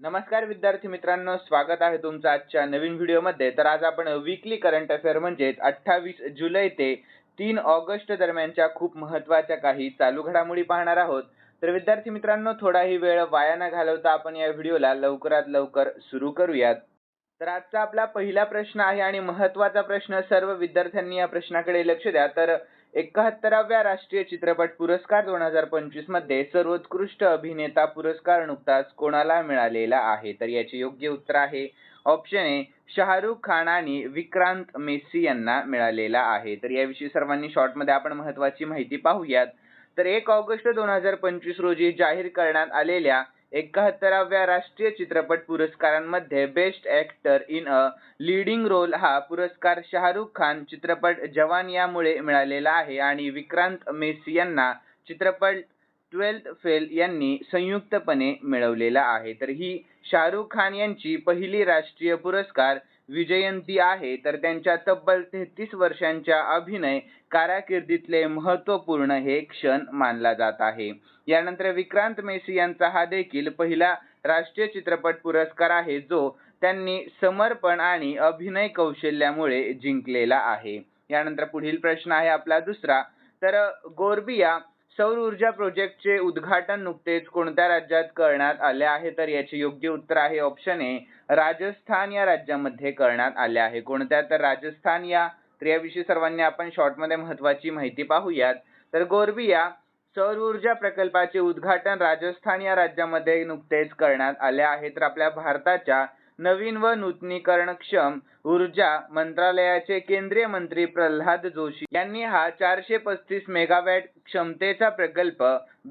नमस्कार विद्यार्थी मित्रांनो स्वागत आहे तुमचं आजच्या नवीन व्हिडिओमध्ये. तर आज आपण वीकली करंट अफेअर म्हणजेच अठ्ठावीस जुलै ते तीन ऑगस्ट दरम्यानच्या खूप महत्त्वाच्या काही चालू घडामोडी पाहणार आहोत. तर विद्यार्थी मित्रांनो थोडाही वेळ वाया न घालवता आपण या व्हिडिओला लवकरात लवकर सुरू करूयात. तर आजचा आपला पहिला प्रश्न आहे आणि महत्त्वाचा प्रश्न सर्व विद्यार्थ्यांनी या प्रश्नाकडे लक्ष द्या. तर एकाहत्तराव्या राष्ट्रीय चित्रपट पुरस्कार दोन हजार पंचवीसमध्ये सर्वोत्कृष्ट अभिनेता पुरस्कार नुकताच कोणाला मिळालेला आहे? तर याचे योग्य उत्तर आहे ऑप्शन ए शाहरुख खान आणि विक्रांत मेस्सी यांना मिळालेला आहे. तर याविषयी सर्वांनी शॉर्टमध्ये आपण महत्वाची माहिती पाहूयात. तर एक ऑगस्ट दोन हजार पंचवीस रोजी जाहीर करण्यात आलेल्या एकाहत्तराव्या राष्ट्रीय चित्रपट पुरस्कारांमध्ये best actor in a leading role हा पुरस्कार शाहरुख खान चित्रपट जवान यामुळे मिळालेला आहे आणि विक्रांत मेसी यांना चित्रपट ट्वेल्थ फेल यांनी संयुक्तपणे मिळवलेला आहे. तर ही शाहरुख खान यांची पहिली राष्ट्रीय पुरस्कार विजयंती आहे तर त्यांच्या तब्बल तेहतीस वर्षांच्या अभिनय कारकिर्दीतले महत्त्वपूर्ण हे क्षण मानला जात आहे. यानंतर विक्रांत मेसी यांचा हा देखील पहिला राष्ट्रीय चित्रपट पुरस्कार आहे जो त्यांनी समर्पण आणि अभिनय कौशल्यामुळे जिंकलेला आहे. यानंतर पुढील प्रश्न आहे आपला दुसरा. तर गोरबिया सौर ऊर्जा प्रोजेक्टचे उद्घाटन नुकतेच कोणत्या राज्यात करण्यात आले आहे? तर याचे योग्य उत्तर आहे ऑप्शन ए राजस्थान या राज्यामध्ये करण्यात आले आहे. कोणत्या? तर राजस्थान या तर याविषयी सर्वांनी आपण शॉर्टमध्ये महत्वाची माहिती पाहूयात. तर गोरबिया सौर ऊर्जा प्रकल्पाचे उद्घाटन राजस्थान या राज्यामध्ये नुकतेच करण्यात आले आहे. तर आपल्या भारताच्या नवीन व नूतनीकरणक्षम ऊर्जा मंत्रालयाचे केंद्रीय मंत्री प्रल्हाद जोशी यांनी हा चारशे पस्तीस मेगावॅट क्षमतेचा प्रकल्प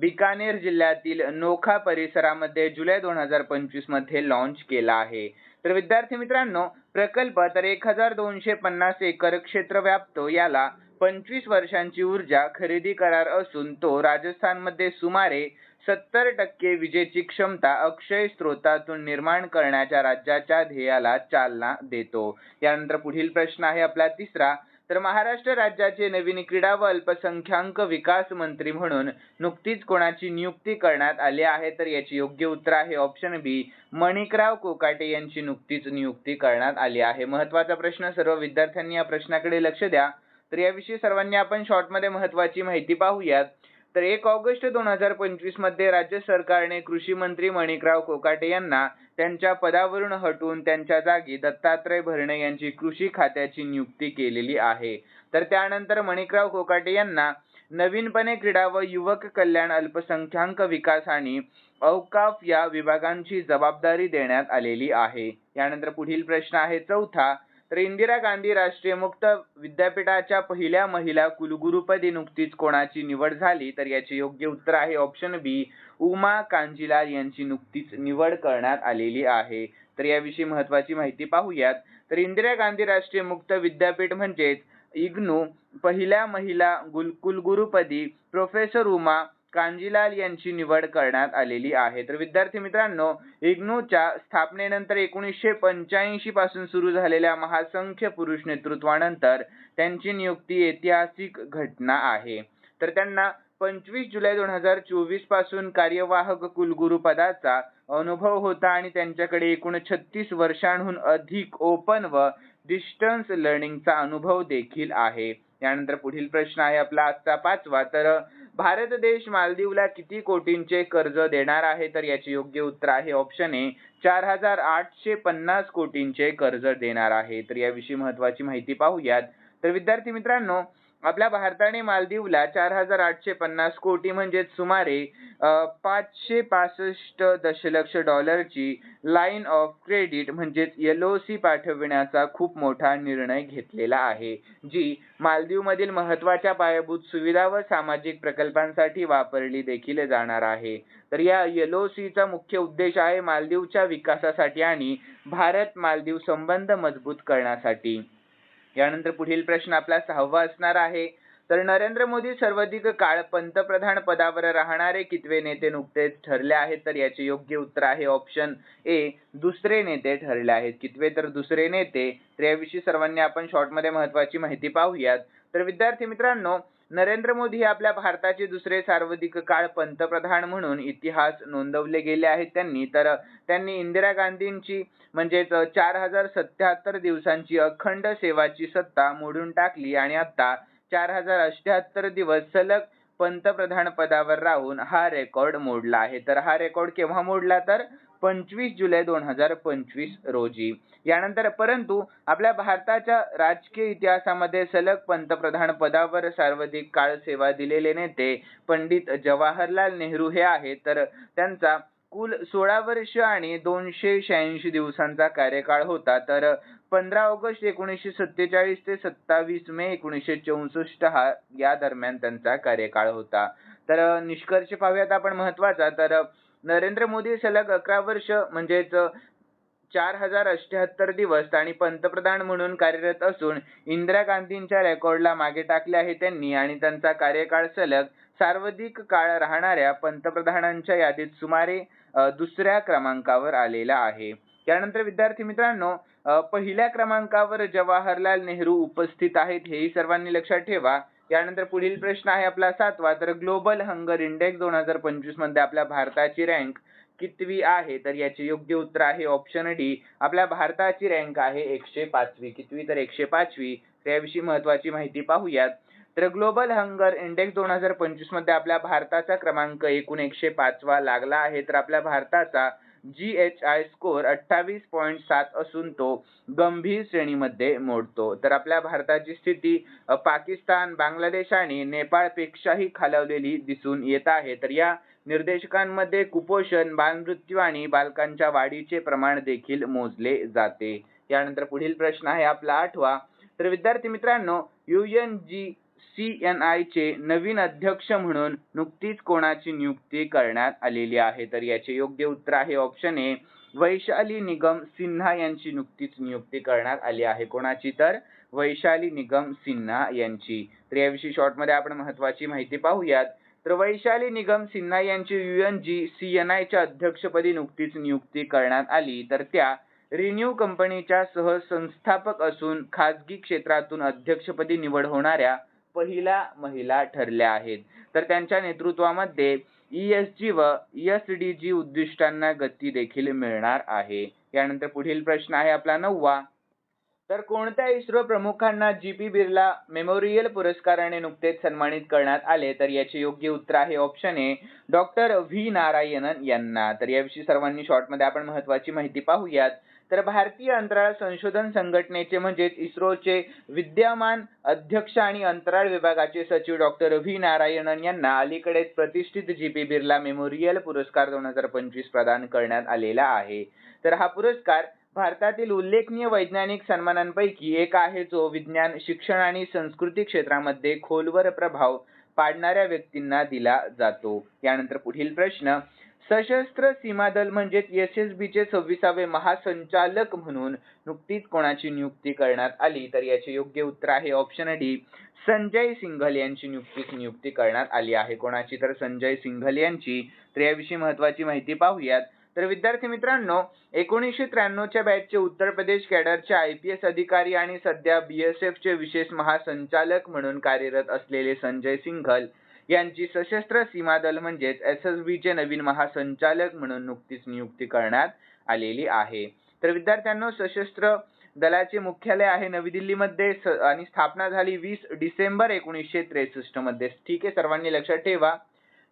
बिकानेर जिल्ह्यातील नोखा परिसरामध्ये जुलै दोन हजार पंचवीसमध्ये लॉन्च केला आहे. तर विद्यार्थी मित्रांनो प्रकल्प तर एक हजार दोनशे पन्नास एकर क्षेत्र व्यापतो याला पंचवीस वर्षांची ऊर्जा खरेदी करार असून तो राजस्थानमध्ये सुमारे सत्तर टक्के विजेची क्षमता अक्षय स्त्रोतातून निर्माण करण्याच्या राज्याच्या ध्येयाला चालना देतो. यानंतर पुढील प्रश्न आहे आपला तिसरा. तर महाराष्ट्र राज्याचे नवीन क्रीडा व अल्पसंख्याक विकास मंत्री म्हणून नुकतीच कोणाची नियुक्ती करण्यात आली आहे? तर याची योग्य उत्तर आहे ऑप्शन बी मणिकराव कोकाटे यांची नुकतीच नियुक्ती करण्यात आली आहे. महत्त्वाचा प्रश्न सर्व विद्यार्थ्यांनी या प्रश्नाकडे लक्ष द्या. तर याविषयी सर्वांनी आपण शॉर्टमध्ये महत्वाची माहिती पाहूयात. तर एक ऑगस्ट दोन हजार पंचवीसमध्ये राज्य सरकारने कृषी मंत्री मणिकराव कोकाटे यांना त्यांच्या पदावरून हटवून त्यांच्या जागी दत्तात्रय भरणे यांची कृषी खात्याची नियुक्ती केलेली आहे. तर त्यानंतर मणिकराव कोकाटे यांना नवीनपणे क्रीडा व युवक कल्याण अल्पसंख्याक विकास आणि औकाफ या विभागांची जबाबदारी देण्यात आलेली आहे. यानंतर पुढील प्रश्न आहे चौथा तर इंदिरा गांधी राष्ट्रीय मुक्त विद्यापीठाच्या पहिल्या महिला कुलगुरुपदी नुकतीच कोणाची निवड झाली तर याचे योग्य उत्तर आहे ऑप्शन बी उमा कांजीलाल यांची नुकतीच निवड करण्यात आलेली आहे. तर याविषयी महत्वाची माहिती पाहूयात. तर इंदिरा गांधी राष्ट्रीय मुक्त विद्यापीठ म्हणजेच इग्नू पहिल्या महिला गुल कुलगुरुपदी प्रोफेसर उमा कांजीलाल यांची निवड करण्यात आलेली आहे. तर विद्यार्थी मित्रांनो इग्नोच्या स्थापनेनंतर एकोणीसशे पंच्याऐंशी पासून सुरू झालेल्या महासंख्य पुरुष नेतृत्वानंतर त्यांची नियुक्ती ऐतिहासिक घटना आहे. तर त्यांना पंचवीस जुलै दोन हजार चोवीसपासून कार्यवाहक कुलगुरू पदाचा अनुभव होता आणि त्यांच्याकडे एकूण छत्तीस वर्षांहून अधिक ओपन व डिस्टन्स लर्निंगचा अनुभव देखील आहे. यानंतर पुढील प्रश्न आहे आपला आजचा पाचवा. तर भारत देश मालदीवला किती कोटींचे कर्ज देणार आहे? तर याचे योग्य उत्तर आहे ऑप्शन ए चार हजार आठशे पन्नास कोटींचे कर्ज देणार आहे. तर याविषयी महत्वाची माहिती पाहूयात. तर विद्यार्थी मित्रांनो आपल्या भारताने मालदीवला चार हजार आठशे पन्नास कोटी म्हणजेच सुमारे पाचशे पासष्ट दशलक्ष डॉलरची लाईन ऑफ क्रेडिट म्हणजेच एल सी पाठविण्याचा खूप मोठा निर्णय घेतलेला आहे जी मालदीवमधील महत्त्वाच्या पायाभूत सुविधा व सामाजिक प्रकल्पांसाठी वापरली देखील जाणार आहे. तर या एल सीचा मुख्य उद्देश आहे मालदीवच्या विकासासाठी आणि भारत मालदीव संबंध मजबूत करण्यासाठी. यानंतर पुढील प्रश्न आपला सहावा असणार आहे. तर नरेंद्र मोदी सर्वाधिक काळ पंतप्रधान पदावर राहणारे कितवे नेते नुकतेच ठरले आहेत? तर याचे योग्य उत्तर आहे ऑप्शन ए दुसरे नेते ठरले आहेत. कितवे तर दुसरे नेते? तर याविषयी सर्वांनी आपण शॉर्टमध्ये महत्वाची माहिती पाहूयात. तर विद्यार्थी मित्रांनो नरेंद्र मोदी हे आपल्या भारताचे दुसरे सार्वधिक काळ पंतप्रधान म्हणून इतिहास नोंदवले गेले आहेत त्यांनी. तर त्यांनी इंदिरा गांधींची म्हणजेच चार हजार सत्याहत्तर दिवसांची अखंड सेवाची सत्ता मोडून टाकली आणि आता चार हजार अठ्याहत्तर दिवस सलग पंतप्रधान पदावर राहून हा रेकॉर्ड मोडला आहे. तर हा रेकॉर्ड केव्हा मोडला तर? पंचवीस जुलै दोन हजार पंचवीस रोजी. यानंतर परंतु आपल्या भारताच्या राजकीय इतिहासामध्ये सलग पंतप्रधान पदावर सर्वाधिक काळ सेवा दिलेले नेते पंडित जवाहरलाल नेहरू हे आहेत. तर त्यांचा कुल सोळा वर्ष आणि दोनशे शहाऐंशी दिवसांचा कार्यकाळ होता. तर पंधरा ऑगस्ट एकोणीसशे सत्तेचाळीस ते सत्तावीस मे एकोणीसशे चौसष्ट हा या दरम्यान त्यांचा कार्यकाळ होता. तर निष्कर्ष पाहूयात आपण महत्त्वाचा तर नरेंद्र मोदी सलग अकरा वर्ष म्हणजेच चार हजार अठ्याहत्तर दिवस आणि पंतप्रधान म्हणून कार्यरत असून इंदिरा गांधींच्या रेकॉर्डला मागे टाकले आहे त्यांनी आणि त्यांचा कार्यकाळ सलग सर्वाधिक काळ राहणाऱ्या पंतप्रधानांच्या यादीत सुमारे दुसऱ्या क्रमांकावर आलेला आहे. त्यानंतर विद्यार्थी मित्रांनो पहिल्या क्रमांकावर जवाहरलाल नेहरू उपस्थित आहेत हेही सर्वांनी लक्षात ठेवा. यानंतर पुढील प्रश्न आहे आपला सातवा. तर ग्लोबल हंगर इंडेक्स दोन हजार पंचवीसमध्ये आपल्या भारताची रँक कितवी आहे? तर याचे योग्य उत्तर आहे ऑप्शन डी आपल्या भारताची रँक आहे एकशे पाचवी. कितवी तर एकशे पाचवी. त्याविषयी महत्वाची माहिती पाहूयात. तर ग्लोबल हंगर इंडेक्स दोन हजार पंचवीसमध्ये आपल्या भारताचा क्रमांक एकूण एकशे पाचवा लागला आहे. तर आपल्या भारताचा जी एच आय स्कोर अठ्ठावीस पॉईंट सात असून तो गंभीर श्रेणीमध्ये मोडतो. तर आपल्या भारताची स्थिती पाकिस्तान बांगलादेश आणि नेपाळपेक्षाही खालावलेली दिसून येत आहे. तर या निर्देशकांमध्ये कुपोषण बालमृत्यू आणि बालकांच्या वाढीचे प्रमाण देखील मोजले जाते. यानंतर पुढील प्रश्न आहे आपला आठवा. तर विद्यार्थी मित्रांनो U N G C N I चे नवीन अध्यक्ष म्हणून नुकतीच कोणाची नियुक्ती करण्यात आलेली आहे? तर याचे योग्य उत्तर आहे ऑप्शन ए वैशाली निगम सिन्हा यांची नुकतीच नियुक्ती करण्यात आली आहे. कोणाची तर? वैशाली निगम सिन्हा यांची. तर याविषयी शॉर्टमध्ये आपण महत्वाची माहिती पाहूयात. तर वैशाली निगम सिन्हा यांची U N G C N आयच्या अध्यक्षपदी नुकतीच नियुक्ती करण्यात आली. तर त्या रिन्यू कंपनीच्या सहसंस्थापक असून खाजगी क्षेत्रातून अध्यक्षपदी निवड होणाऱ्या पहिल्या महिला ठरल्या आहेत. तर त्यांच्या नेतृत्वामध्ये ईएसजी व ईएसडीजी उद्दिष्टांना गती देखील मिळणार आहे. यानंतर पुढील प्रश्न आहे आपला नववा. तर कोणत्या इस्रो प्रमुखांना जी पी बिर्ला मेमोरियल पुरस्काराने नुकतेच सन्मानित करण्यात आले? तर याचे योग्य उत्तर आहे option A doctor V Narayanan यांना. तर याविषयी सर्वांनी शॉर्टमध्ये आपण महत्वाची माहिती पाहूयात. तर भारतीय अंतराळ संशोधन संघटनेचे म्हणजेच इस्रोचे विद्यमान अध्यक्ष आणि अंतराळ विभागाचे सचिव डॉक्टर व्ही नारायणन यांना अलीकडेच प्रतिष्ठित जी पी बिर्ला मेमोरियल पुरस्कार दोन हजार पंचवीस प्रदान करण्यात आलेला आहे. तर हा पुरस्कार भारतातील उल्लेखनीय वैज्ञानिक सन्मानांपैकी एक आहे जो विज्ञान शिक्षण आणि संस्कृती क्षेत्रामध्ये खोलवर प्रभाव पाडणाऱ्या व्यक्तींना दिला जातो. यानंतर पुढील प्रश्न सशस्त्र सीमा दल म्हणजेच एस एस बी चे सव्वीसावे महासंचालक म्हणून नुकतीच कोणाची नियुक्ती करण्यात आली? तर याचे योग्य उत्तर आहे ऑप्शन डी संजय सिंघल यांची नुकतीच नियुक्ती करण्यात आली आहे. कोणाची? तर संजय सिंघल यांची. तर याविषयी महत्वाची माहिती पाहूयात. तर विद्यार्थी मित्रांनो एकोणीसशे त्र्याण्णवच्या बॅचचे उत्तर प्रदेश कॅडरचे आय पी एस अधिकारी आणि सध्या बी एस एफ चे विशेष महासंचालक म्हणून कार्यरत असलेले संजय सिंघल यांची सशस्त्र सीमा दल म्हणजेच एस एस बीचे नवीन महासंचालक म्हणून नुकतीच नियुक्ती करण्यात आलेली आहे. तर विद्यार्थ्यांनो सशस्त्र दलाचे मुख्यालय आहे नवी दिल्लीमध्ये आणि स्थापना झाली वीस डिसेंबर एकोणीसशे त्रेसष्टमध्ये. ठीक आहे सर्वांनी लक्षात ठेवा.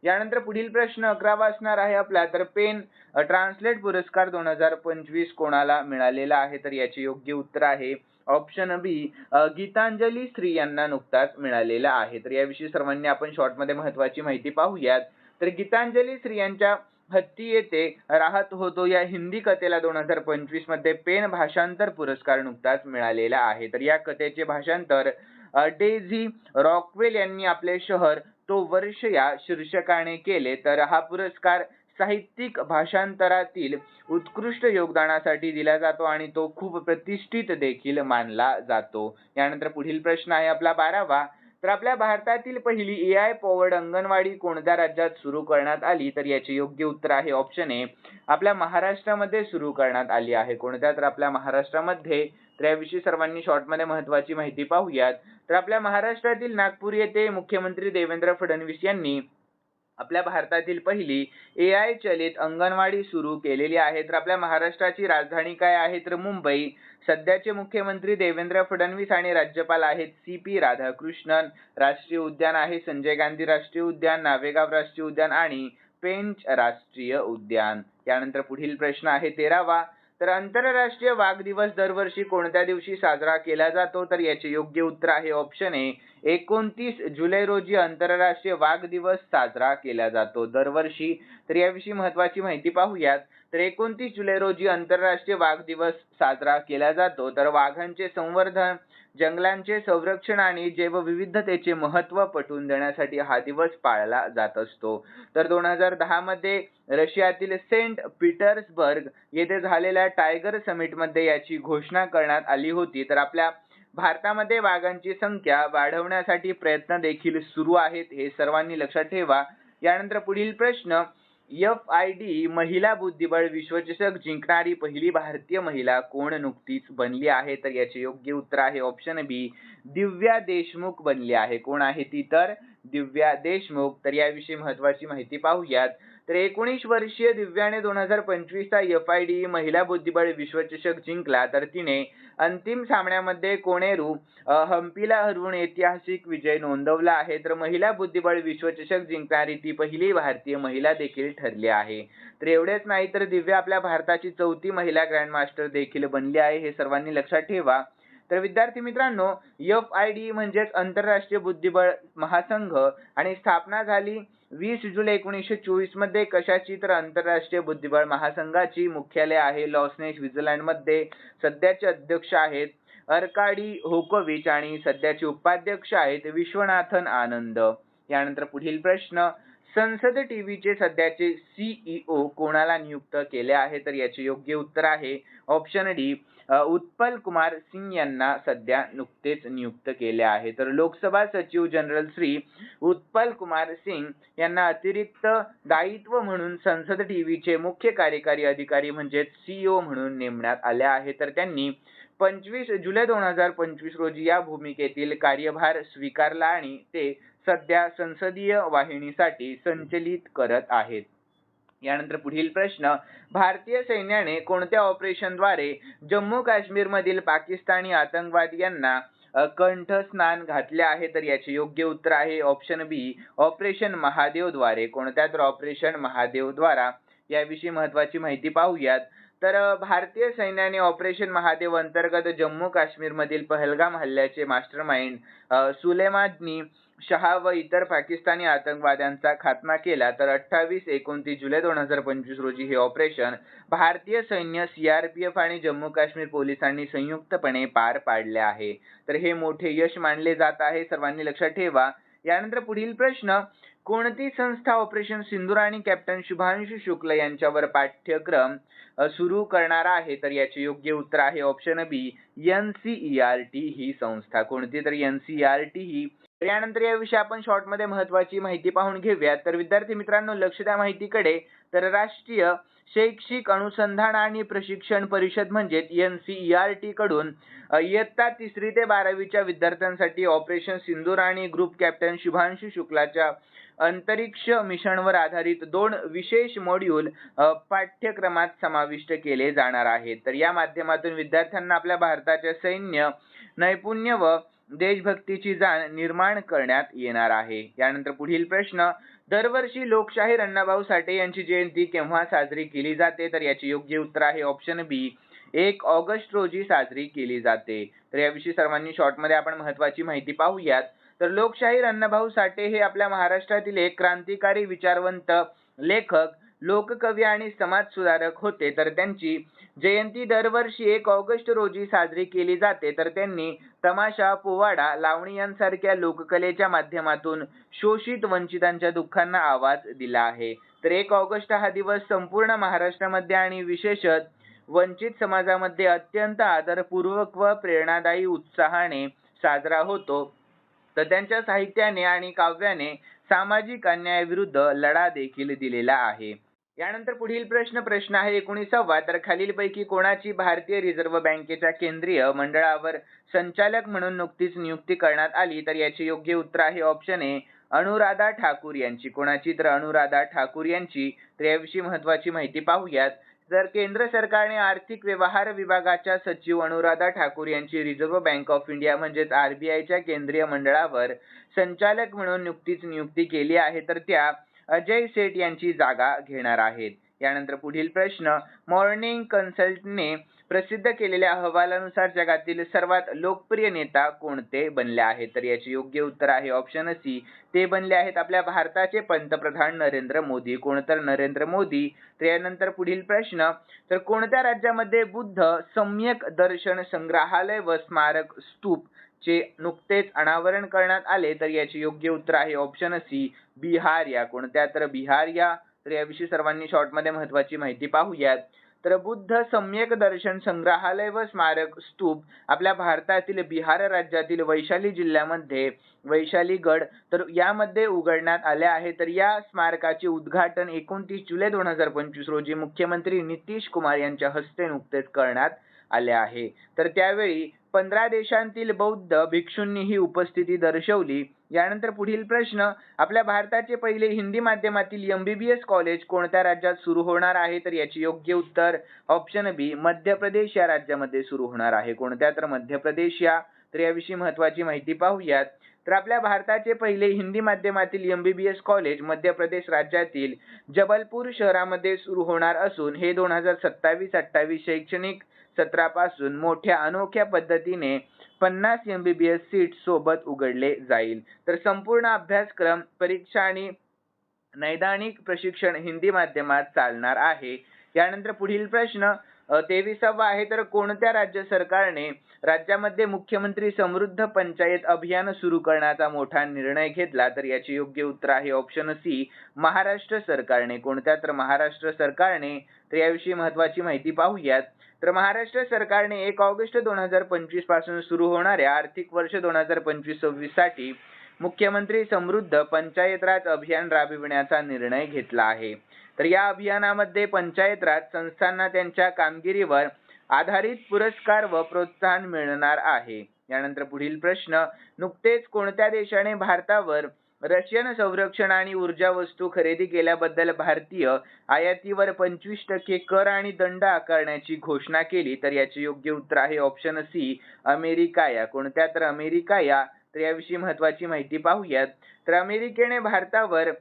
यानंतर पुढील प्रश्न अकरावा असणार आहे आपला. तर पेन ट्रान्सलेट पुरस्कार दोन हजार पंचवीस कोणाला मिळालेला आहे? तर याचे योग्य उत्तर आहे ऑप्शन बी गीतांजली श्री यांना नुकताच मिळालेला आहे. तर याविषयी सर्वांनी आपण शॉर्टमध्ये महत्वाची माहिती पाहूयात. तर गीतांजली श्री यांच्या हत्ती येथे राहत होतो. या हिंदी कथेला दोन हजार पंचवीसमध्ये पेन भाषांतर पुरस्कार नुकताच मिळालेला आहे. तर या कथेचे भाषांतर डेझी रॉकवेल यांनी आपले शहर तो वर्ष या शीर्षकाने केले. तर हा पुरस्कार साहित्यिक भाषांतरातील उत्कृष्ट योगदानासाठी दिला जातो आणि तो खूप प्रतिष्ठित देखील मानला जातो. यानंतर पुढील प्रश्न आहे आपला बारावा. तर आपल्या भारतातील पहिली ए आय पॉवर्ड अंगणवाडी कोणत्या राज्यात सुरू करण्यात आली? तर याचे योग्य उत्तर आहे ऑप्शन ए आपल्या महाराष्ट्रामध्ये सुरू करण्यात आली आहे. कोणत्या? तर आपल्या महाराष्ट्रामध्ये. तर याविषयी सर्वांनी शॉर्टमध्ये महत्वाची माहिती पाहूयात. तर आपल्या महाराष्ट्रातील नागपूर येथे मुख्यमंत्री देवेंद्र फडणवीस यांनी आपल्या भारतातील पहिली ए आय चलित अंगणवाडी सुरू केलेली आहे. तर आपल्या महाराष्ट्राची राजधानी काय आहे? तर मुंबई. सध्याचे मुख्यमंत्री देवेंद्र फडणवीस आणि राज्यपाल आहेत सी पी राधाकृष्णन. राष्ट्रीय उद्यान आहे संजय गांधी राष्ट्रीय उद्यान नावेगाव राष्ट्रीय उद्यान आणि पेंच राष्ट्रीय उद्यान. यानंतर पुढील प्रश्न आहे तेरावा. तर आंतरराष्ट्रीय वाघ दिवस दरवर्षी कोणत्या दिवशी साजरा केला जातो? तर याचे योग्य उत्तर आहे ऑप्शन ए एकोणतीस जुलै रोजी आंतरराष्ट्रीय वाघ दिवस साजरा केला जातो दरवर्षी. तर याविषयी महत्वाची माहिती पाहूयात. तर एकोणतीस जुलै रोजी आंतरराष्ट्रीय वाघ दिवस साजरा केला जातो. तर वाघांचे संवर्धन जंगलांचे संरक्षण आणि जैवविविधतेचे महत्त्व पटवून देण्यासाठी हा दिवस पाळला जात असतो. तर दोन हजार दहामध्ये रशियातील सेंट पीटर्सबर्ग येथे झालेल्या टायगर समिटमध्ये याची घोषणा करण्यात आली होती. तर आपल्या भारतामध्ये वाघांची संख्या वाढवण्यासाठी प्रयत्न देखील सुरू आहेत हे सर्वांनी लक्षात ठेवा. यानंतर पुढील प्रश्न एफ आय डी महिला बुद्धिबळ विश्वचषक जिंकणारी पहिली भारतीय महिला कोण नुकतीच बनली आहे? तर याचे योग्य उत्तर आहे ऑप्शन बी दिव्या देशमुख बनली आहे. कोण आहे ती? तर दिव्या देशमुख. तर याविषयी महत्वाची माहिती पाहूयात. तर एकोणीस वर्षीय दिव्याने दोन हजार पंचवीसचा एफ आय डी महिला बुद्धिबळ विश्वचषक जिंकला. तर तिने अंतिम सामन्यामध्ये कोणेरू हम्पीला हरवून ऐतिहासिक विजय नोंदवला आहे. तर महिला बुद्धिबळ विश्वचषक जिंकणारी ती पहिली भारतीय महिला देखील ठरली आहे. तर एवढेच नाही तर दिव्या आपल्या भारताची चौथी महिला ग्रँडमास्टर देखील बनली आहे. हे सर्वांनी लक्षात ठेवा. तर विद्यार्थी मित्रांनो एफ आय डी म्हणजेच आंतरराष्ट्रीय बुद्धिबळ महासंघ आणि स्थापना झाली वीस जुलै एकोणीसशे चोवीसमध्ये कशाची तर आंतरराष्ट्रीय बुद्धिबळ महासंघाची मुख्यालय आहे लॉसने स्वित्झर्लंडमध्ये सध्याचे अध्यक्ष आहेत अर्काडी होकोविच आणि सध्याचे उपाध्यक्ष आहेत विश्वनाथन आनंद. यानंतर पुढील प्रश्न संसद टीव्हीचे सध्याचे सीईओ कोणाला नियुक्त केले आहे? तर याचे योग्य उत्तर आहे ऑप्शन डी उत्पल कुमार सिंग यांना सध्या नुकतेच नियुक्त केले आहे. तर लोकसभा सचिव जनरल श्री उत्पल कुमार सिंग यांना अतिरिक्त दायित्व म्हणून संसद टीव्हीचे मुख्य कार्यकारी अधिकारी म्हणजेच सीईओ म्हणून नेमण्यात आले आहे तर त्यांनी पंचवीस जुलै दोन हजार पंचवीस रोजी या भूमिकेतील कार्यभार स्वीकारला आणि ते सध्या संसदीय वाहिनीसाठी संचलित करत आहेत. यानंतर पुढील प्रश्न भारतीय सैन्याने कोणत्या ऑपरेशनद्वारे जम्मू काश्मीर मधील पाकिस्तानी आतंकवादी यांना कंठस्नान घातले आहे? तर याचे योग्य उत्तर आहे ऑप्शन बी ऑपरेशन महादेवद्वारे कोणत्या तर ऑपरेशन महादेव द्वारा याविषयी महत्वाची माहिती पाहूयात. तर भारतीय सैन्याने ऑपरेशन महादेव अंतर्गत जम्मू काश्मीर मधील पहलगाम हल्ल्याचे मास्टर माइंड सुलेमानी शहा व इतर पाकिस्तानी आतंकवाद्यांचा खात्मा केला तर अठ्ठावीस एकोणतीस जुलै दोन हजार पंचवीस रोजी हे ऑपरेशन भारतीय सैन्य सीआरपीएफ आणि जम्मू काश्मीर पोलिसांनी संयुक्तपणे पार पाडले आहे. तर हे मोठे यश मानले जात आहे. सर्वांनी लक्षात ठेवा. यानंतर पुढील प्रश्न कोणती संस्था ऑपरेशन सिंदूर आणि कॅप्टन शुभांशु शुक्ल यांच्यावर पाठ्यक्रम सुरू करणार आहे? तर याचे योग्य उत्तर आहे option B N C E R T ही संस्था. कोणती? तर एन सी आर टी ही तर यानंतर याविषयी आपण शॉर्टमध्ये महत्त्वाची महत्वाची माहिती पाहून घेऊयात. तर विद्यार्थी मित्रांनो लक्ष द्या माहितीकडे. तर राष्ट्रीय शैक्षिक अनुसंधान आणि प्रशिक्षण परिषद म्हणजेच N C E R T कडून इयत्ता तिसरी ते बारावीच्या विद्यार्थ्यांसाठी ऑपरेशन सिंदूर आणि ग्रुप कॅप्टन शुभांशु शुक्लाच्या अंतरिक्ष मिशनवर आधारित दोन विशेष मॉड्यूल पाठ्यक्रमात समाविष्ट केले जाणार आहेत. तर या माध्यमातून विद्यार्थ्यांना आपल्या भारताच्या सैन्य नैपुण्य व देशभक्तीची जाण निर्माण करण्यात येणार आहे. यानंतर पुढील प्रश्न दरवर्षी लोकशाहीर अण्णाभाऊ साठे यांची जयंती केव्हा साजरी केली जाते? तर याचे योग्य उत्तर आहे ऑप्शन बी एक ऑगस्ट रोजी साजरी केली जाते. तर याविषयी सर्वांनी शॉर्टमध्ये आपण महत्वाची माहिती पाहूयात. तर लोकशाहीर अण्णाभाऊ साठे हे आपल्या महाराष्ट्रातील एक क्रांतिकारी विचारवंत लेखक लोककवी आणि समाज सुधारक होते. तर त्यांची जयंती दरवर्षी एक ऑगस्ट रोजी साजरी केली जाते. तर त्यांनी तमाशा पोवाडा लावणी यांसारख्या लोककलेच्या माध्यमातून शोषित वंचितांच्या दुःखांना आवाज दिला आहे. तर एक ऑगस्ट हा दिवस संपूर्ण महाराष्ट्रामध्ये आणि विशेषत वंचित समाजामध्ये अत्यंत आदरपूर्वक व प्रेरणादायी उत्साहाने साजरा होतो. तर त्यांच्या साहित्याने आणि काव्याने सामाजिक अन्यायाविरुद्ध लढा देखील दिलेला आहे. यानंतर पुढील प्रश्न प्रश्न आहे एकोणीसावा. तर खालीलपैकी कोणाची भारतीय रिझर्व्ह बँकेच्या केंद्रीय मंडळावर संचालक म्हणून नुकतीच नियुक्ती करण्यात आली? तर याचे योग्य उत्तर आहे ऑप्शन ए अनुराधा ठाकूर यांची. कोणाची? तर अनुराधा ठाकूर यांची. तर याविषयी महत्वाची माहिती पाहूयात. तर केंद्र सरकारने आर्थिक व्यवहार विभागाच्या सचिव अनुराधा ठाकूर यांची रिझर्व्ह बँक ऑफ इंडिया म्हणजेच आरबीआयच्या केंद्रीय मंडळावर संचालक म्हणून नुकतीच नियुक्ती केली आहे तर त्या अजय सेठ यांची जागा घेणार आहेत. यानंतर पुढील प्रश्न मॉर्निंग कन्सल्टने प्रसिद्ध केलेल्या अहवालानुसार जगातील सर्वात लोकप्रिय नेता कोणते बनले आहेत? तर याचे योग्य उत्तर आहे ऑप्शन सी ते बनले आहेत आपल्या भारताचे पंतप्रधान नरेंद्र मोदी. कोण तर नरेंद्र मोदी? तर यानंतर पुढील प्रश्न. तर कोणत्या राज्यामध्ये बुद्ध सम्यक दर्शन संग्रहालय व स्मारक स्तूप चे नुकतेच अनावरण करण्यात आले? तर याचे योग्य उत्तर आहे ऑप्शन सी बिहार या. कोणत्या? तर बिहार या. तर याविषयी सर्वांनी शॉर्टमध्ये महत्वाची माहिती पाहूयात. तर बुद्ध सम्यक दर्शन संग्रहालय व स्मारक स्तूप आपल्या भारतातील बिहार राज्यातील वैशाली जिल्ह्यामध्ये. वैशाली गड तर यामध्ये उघडण्यात आले आहे. तर या स्मारकाचे उद्घाटन एकोणतीस जुलै दोन हजार पंचवीस रोजी मुख्यमंत्री नितीश कुमार यांच्या हस्ते नुकतेच करण्यात आले आहे. तर त्यावेळी पंधरा देशांतील बौद्ध भिक्षूंनी ही उपस्थिती दर्शवली. यानंतर पुढील प्रश्न आपल्या भारताचे पहिले हिंदी माध्यमातील एमबीबीएस कॉलेज कोणत्या राज्यात सुरू होणार आहे? तर याचे योग्य उत्तर ऑप्शन बी मध्य प्रदेश या राज्यामध्ये सुरू होणार आहे. कोणत्या? तर मध्य प्रदेश या. तर याविषयी महत्वाची माहिती पाहूयात. तर आपल्या भारताचे पहिले हिंदी माध्यमातील एमबीबीएस कॉलेज मध्य प्रदेश राज्यातील जबलपूर शहरामध्ये सुरू होणार असून हे दोन हजार सत्तावीस अठ्ठावीस शैक्षणिक सत्रापासून मोठ्या अनोख्या पद्धतीने पन्नास एमबीबीएस सीट सोबत उघडले जाईल. तर संपूर्ण अभ्यासक्रम परीक्षा आणि नैदानिक प्रशिक्षण हिंदी माध्यमात चालणार आहे. यानंतर पुढील प्रश्न तेविसावा आहे. तर कोणत्या राज्य सरकारने राज्यामध्ये मुख्यमंत्री समृद्ध पंचायत अभियान सुरू करण्याचा मोठा निर्णय घेतला? तर याचे योग्य उत्तर आहे ऑप्शन सी महाराष्ट्र सरकारने. कोणत्या तर महाराष्ट्र सरकारने? तर याविषयी महत्वाची माहिती पाहूयात. तर महाराष्ट्र सरकारने एक ऑगस्ट दोन हजार पंचवीसपासून सुरू होणाऱ्या आर्थिक वर्ष दोन हजार पंचवीस सव्वीससाठी मुख्यमंत्री समृद्ध पंचायत राज अभियान राबविण्याचा निर्णय घेतला आहे. तर या अभियानामध्ये पंचायत राज संस्थांना त्यांच्या कामगिरीवर आधारित पुरस्कार व प्रोत्साहन मिळणार आहे. यानंतर पुढील प्रश्न नुकतेच कोणत्या देशाने भारतावर रशियन संरक्षण आणि ऊर्जा वस्तू खरेदी केल्याबद्दल भारतीय आयातीवर पंचवीस टक्के कर आणि दंड आकारण्याची घोषणा केली. तर याचे योग्य उत्तर आहे ऑप्शन सी अमेरिका. या कोणत्या तर अमेरिका या. तर याविषयी महत्वाची माहिती पाहूयात. तर अमेरिकेने भारतावर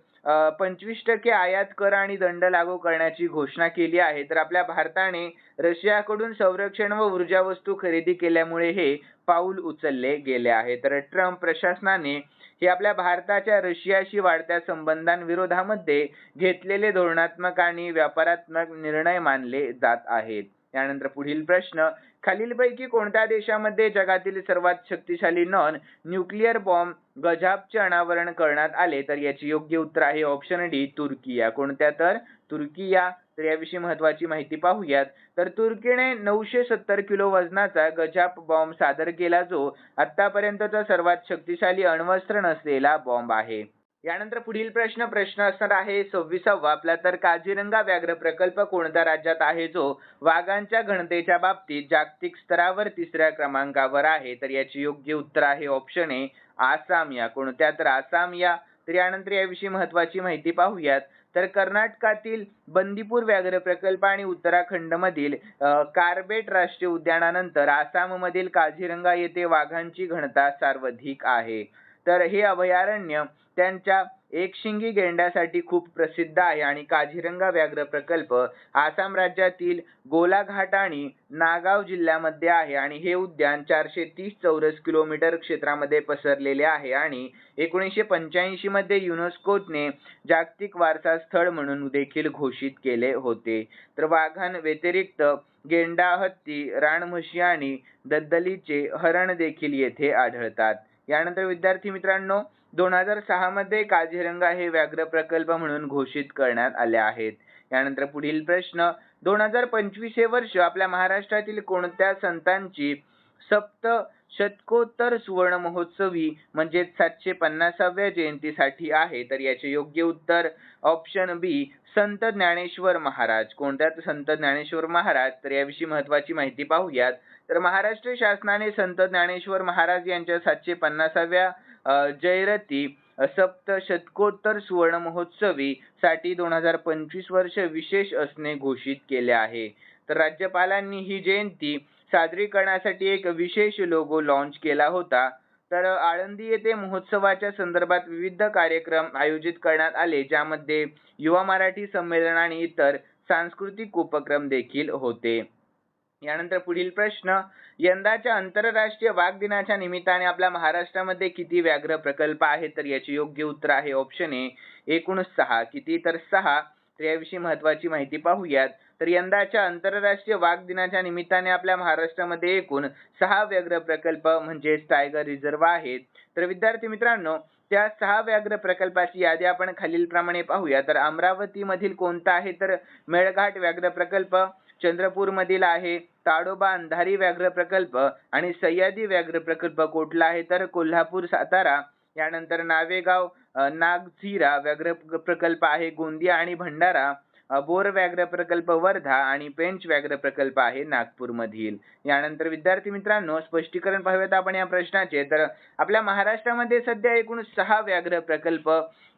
पंचवीस टक्के आयात कर आणि दंड लागू करण्याची घोषणा केली आहे. तर आपल्या भारताने रशियाकडून संरक्षण व ऊर्जा वस्तू खरेदी केल्यामुळे हे पाऊल उचलले गेले आहे. तर ट्रम्प प्रशासनाने हे आपल्या भारताच्या रशियाशी वाढत्या संबंधांविरोधामध्ये घेतलेले धोरणात्मक आणि व्यापारात्मक निर्णय मानले जात आहेत. त्यानंतर पुढील प्रश्न खालीलपैकी कोणत्या देशामध्ये जगातील सर्वात शक्तिशाली नॉन न्यूक्लिअर बॉम्ब गजाबचे अनावरण करण्यात आले? तर याची योग्य उत्तर आहे ऑप्शन डी तुर्की. या कोणत्या तर? तुर्की या तर याविषयी महत्वाची माहिती पाहूयात. तर तुर्कीने नऊशे सत्तर किलो वजनाचा गजाप बॉम्ब सादर केला जो आतापर्यंतचा सर्वात शक्तिशाली अण्वस्त्र नसलेला बॉम्ब आहे. यानंतर पुढील प्रश्न प्रश्न असणार आहे सव्वीसावा. आपला तर काझीरंगा व्याघ्र प्रकल्प कोणत्या राज्यात आहे जो वाघांच्या घनतेच्या बाबतीत जागतिक स्तरावर तिसऱ्या क्रमांकावर आहे? तर याची योग्य उत्तर आहे ऑप्शन ए आसाम या कोणत्या? तर आसाम या तर यानंतर याविषयी महत्वाची माहिती पाहूयात. तर कर्नाटकातील बंदीपूर व्याघ्र प्रकल्प आणि उत्तराखंड मधील कार्बेट राष्ट्रीय उद्यानानंतर आसाममधील काझीरंगा येथे वाघांची घनता सर्वाधिक आहे. तर हे अभयारण्य त्यांच्या एकशिंगी गेंड्यासाठी खूप प्रसिद्ध आहे आणि काझीरंगा व्याघ्र प्रकल्प आसाम राज्यातील गोलाघाट आणि नागाव जिल्ह्यामध्ये आहे आणि हे उद्यान चारशे तीस चौरस किलोमीटर क्षेत्रामध्ये पसरलेले आहे आणि एकोणीसशे पंच्याऐंशी मध्ये युनेस्कोने जागतिक वारसा स्थळ म्हणून देखील घोषित केले होते. तर वाघां व्यतिरिक्त गेंडा हत्ती रानम्हशी आणि दद्दलीचे हरण देखील येथे आढळतात. यानंतर विद्यार्थी मित्रांनो दोन हजार सहा मध्ये काझीरंगा हे व्याघ्र प्रकल्प म्हणून घोषित करण्यात आले आहेत. यानंतर पुढील प्रश्न दोन हजार पंचवीस हे वर्ष आपल्या महाराष्ट्रातील कोणत्या संतांची सप्त शतकोत्तर सुवर्ण महोत्सवी म्हणजे सातशे पन्नासाव्या जयंतीसाठी आहे? तर याचे योग्य उत्तर ऑप्शन बी संत ज्ञानेश्वर महाराज. कोणत्यात संत ज्ञानेश्वर महाराज? तर याविषयी महत्वाची माहिती पाहूयात. तर महाराष्ट्र शासनाने संत ज्ञानेश्वर महाराज यांच्या सातशे पन्नासाव्या जयरती सप्त शतकोत्तर सुवर्ण महोत्सवी साठी दोन हजार पंचवीस वर्ष विशेष असणे घोषित केले आहे. तर राज्यपालांनी ही जयंती साजरी करण्यासाठी एक विशेष लोगो लॉन्च केला होता. तर आळंदी येथे महोत्सवाच्या संदर्भात विविध कार्यक्रम आयोजित करण्यात आले ज्यामध्ये युवा मराठी संमेलन आणि इतर सांस्कृतिक उपक्रम देखील होते. यानंतर पुढील प्रश्न यंदाच्या आंतरराष्ट्रीय वाघ दिनाच्या निमित्ताने आपल्या महाराष्ट्रामध्ये किती व्याघ्र प्रकल्प आहेत? तर याचे योग्य उत्तर आहे ऑप्शन ए एकूण सहा. किती? तर सहा. तर याविषयी महत्वाची माहिती पाहूयात. तर यंदाच्या आंतरराष्ट्रीय वाघ दिनाच्या निमित्ताने आपल्या महाराष्ट्रामध्ये एकूण सहा व्याघ्र प्रकल्प म्हणजेच टायगर रिझर्व आहेत. तर विद्यार्थी मित्रांनो त्या सहा व्याघ्र प्रकल्पाची यादी आपण खालीलप्रमाणे पाहूया. तर अमरावती मधील कोणता आहे? तर मेळघाट व्याघ्र प्रकल्प चंद्रपूर मधील आहे. ताडोबा अंधारी व्याघ्र प्रकल्प आणि सह्याद्री व्याघ्र प्रकल्प कुठला आहे? तर कोल्हापूर सातारा. यानंतर नावेगाव नागझिरा व्याघ्र प्रकल्प आहे. गोंदिया आणि भंडारा. बोर व्याघ्र प्रकल्प वर्धा आणि पेंच व्याघ्र प्रकल्प आहे नागपूर मधील यानंतर विद्यार्थी मित्रांनो स्पष्टीकरण पाहूयात आपण या प्रश्नाचे. तर आपल्या महाराष्ट्रामध्ये सध्या एकूण सहा व्याघ्र प्रकल्प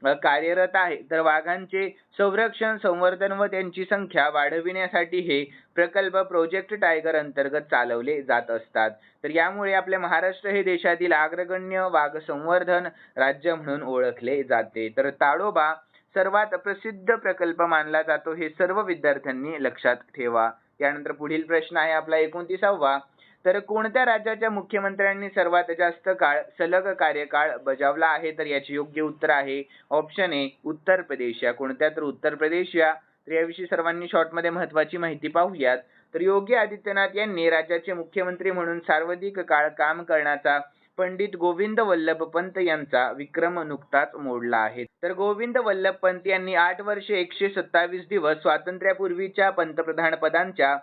कार्यरत आहे तर वाघांचे संरक्षण संवर्धन व त्यांची संख्या वाढविण्यासाठी हे प्रकल्प प्रोजेक्ट टायगर अंतर्गत चालवले जात असतात. तर यामुळे आपले महाराष्ट्र हे देशातील अग्रगण्य वाघ संवर्धन राज्य म्हणून ओळखले जाते. तर ताडोबा सर्वात प्रसिद्ध प्रकल्प मानला जातो हे सर्व विद्यार्थ्यांनी लक्षात ठेवा. यानंतर पुढील प्रश्न आहे आपला एकोणतीसावा. तर कोणत्या राज्याच्या मुख्यमंत्र्यांनी सर्वात जास्त काळ सलग कार्यकाळ बजावला आहे? तर याचे योग्य उत्तर आहे ऑप्शन ए उत्तर प्रदेश. या कोणत्या तर उत्तर प्रदेश या. तर याविषयी सर्वांनी शॉर्टमध्ये महत्वाची माहिती पाहूयात. तर योगी आदित्यनाथ यांनी राज्याचे मुख्यमंत्री म्हणून सार्वधिक काळ काम करण्याचा पंडित गोविंद वल्लभ पंत यांचा विक्रम नुकताच मोडला आहे. तर गोविंद वल्लभ पंत यांनी आठ वर्षे एकशे सत्तावीस दिवस स्वातंत्र्यापूर्वीच्या पंतप्रधान पदांच्या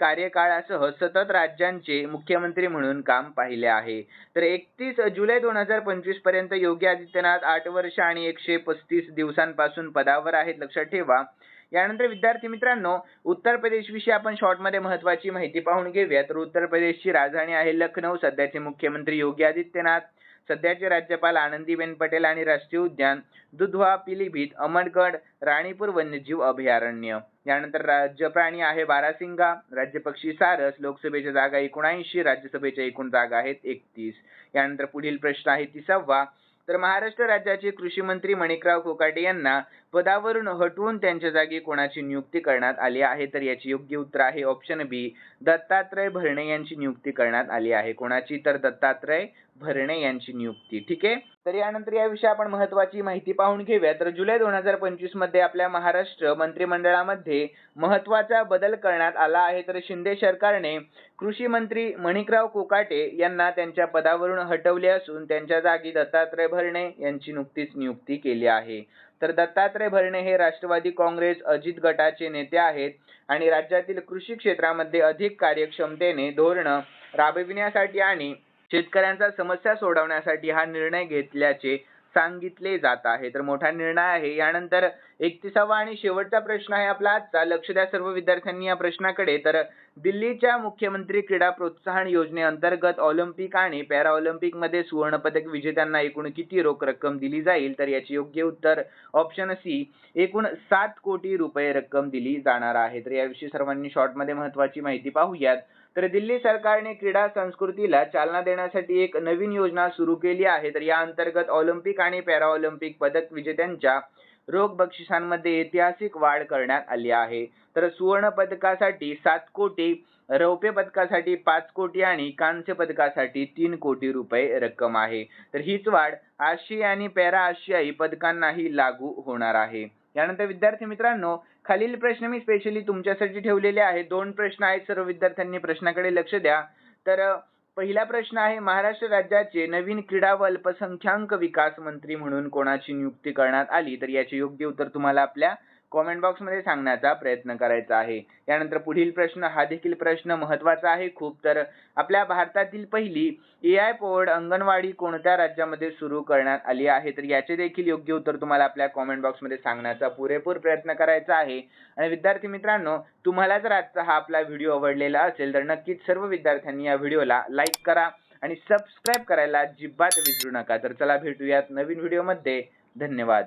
कार्यकाळासह सतत राज्यांचे मुख्यमंत्री म्हणून काम पाहिले आहे. तर एकतीस जुलै दोन हजार पंचवीसपर्यंत योगी आदित्यनाथ आठ वर्ष आणि एकशे पस्तीस दिवसांपासून पदावर आहेत. लक्षात ठेवा यानंतर विद्यार्थी मित्रांनो उत्तर प्रदेश विषयी आपण शॉर्टमध्ये महत्वाची माहिती पाहून घेऊया. तर उत्तर प्रदेशची राजधानी आहे लखनौ. सध्याचे मुख्यमंत्री योगी आदित्यनाथ सध्याचे राज्यपाल आनंदीबेन पटेल आणि राष्ट्रीय उद्यान दुधवा पिलीभीत अमरगड राणीपूर वन्यजीव अभयारण्य. यानंतर राज्य प्राणी आहे बारासिंगा राज्य पक्षी सारस लोकसभेच्या जागा एकोणऐंशी राज्यसभेच्या एकूण जागा आहेत एकतीस. यानंतर पुढील प्रश्न आहे तिसावा. तर महाराष्ट्र राज्याचे कृषी मंत्री मणिकराव कोकाटे यांना पदावरून हटवून त्यांच्या जागी कोणाची नियुक्ती करण्यात आली आहे? तर याची योग्य उत्तर आहे ऑप्शन बी दत्तात्रय भरणे यांची नियुक्ती करण्यात आली आहे. कोणाची? तर दत्तात्रय भरणे यांची नियुक्ती. ठीक आहे? तर यानंतर याविषयी आपण महत्वाची माहिती पाहून घेऊया. तर जुलै दोन हजार पंचवीसमध्ये आपल्या महाराष्ट्र मंत्रिमंडळामध्ये महत्त्वाचा बदल करण्यात आला आहे. तर शिंदे सरकारने कृषी मंत्री मणिकराव कोकाटे यांना त्यांच्या पदावरून हटवले असून त्यांच्या जागी दत्तात्रय भरणे यांची नुकतीच नियुक्ती केली आहे. तर दत्तात्रय भरणे हे राष्ट्रवादी काँग्रेस अजित गटाचे नेते आहेत आणि राज्यातील कृषी क्षेत्रामध्ये अधिक कार्यक्षमतेने धोरण राबविण्यासाठी आणि शेतकऱ्यांचा समस्या सोडवण्यासाठी हा निर्णय घेतल्याचे सांगितले जात आहे. तर मोठा निर्णय आहे. यानंतर एकतीसावा आणि शेवटचा प्रश्न आहे आपला आजचा. लक्ष द्या सर्व विद्यार्थ्यांनी या प्रश्नाकडे. तर दिल्लीच्या मुख्यमंत्री क्रीडा प्रोत्साहन योजनेअंतर्गत ऑलिम्पिक आणि पॅरा ऑलिम्पिकमध्ये सुवर्ण पदक विजेत्यांना एकूण किती रोख रक्कम दिली जाईल? तर याचे योग्य उत्तर ऑप्शन सी एकूण सात कोटी रुपये रक्कम दिली जाणार आहे. तर याविषयी सर्वांनी शॉर्टमध्ये महत्वाची माहिती पाहूयात. तर दिल्ली सरकारने क्रीडा संस्कृतीला चालना देण्यासाठी एक नवीन योजना सुरू केली आहे. तर या अंतर्गत ऑलिम्पिक आणि पॅरा ऑलिम्पिक पदक विजेत्यांच्या रोख बक्षिसांमध्ये ऐतिहासिक वाढ करण्यात आली आहे. तर सुवर्ण पदकासाठी सात कोटी रौप्य पदकासाठी पाच कोटी आणि कांस्य पदकासाठी तीन कोटी रुपये रक्कम आहे. तर हीच वाढ आशियाई आणि पॅरा आशियाई पदकांनाही लागू होणार आहे. यानंतर विद्यार्थी मित्रांनो खालील प्रश्न मी स्पेशली तुमच्यासाठी ठेवलेले आहेत. दोन प्रश्न आहेत सर्व विद्यार्थ्यांनी प्रश्नाकडे लक्ष द्या. तर पहिला प्रश्न आहे महाराष्ट्र राज्याचे नवीन क्रीडा व अल्पसंख्याक विकास मंत्री म्हणून कोणाची नियुक्ती करण्यात आली? तर याचे योग्य उत्तर तुम्हाला आपल्या कॉमेंट बॉक्समध्ये सांगण्याचा प्रयत्न करायचा आहे. यानंतर पुढील प्रश्न हा देखील प्रश्न महत्त्वाचा आहे खूप. तर आपल्या भारतातील पहिली ए आय पोवर्ड अंगणवाडी कोणत्या राज्यामध्ये सुरू करण्यात आली आहे? तर याचे देखील योग्य उत्तर तुम्हाला आपल्या कॉमेंट बॉक्समध्ये सांगण्याचा पुरेपूर प्रयत्न करायचा आहे. आणि विद्यार्थी मित्रांनो तुम्हाला जर आजचा हा आपला व्हिडिओ आवडलेला असेल तर नक्कीच सर्व विद्यार्थ्यांनी या व्हिडिओला लाईक करा आणि सबस्क्राईब करायला अजिबात विसरू नका. तर चला भेटूयात नवीन व्हिडिओमध्ये धन्यवाद.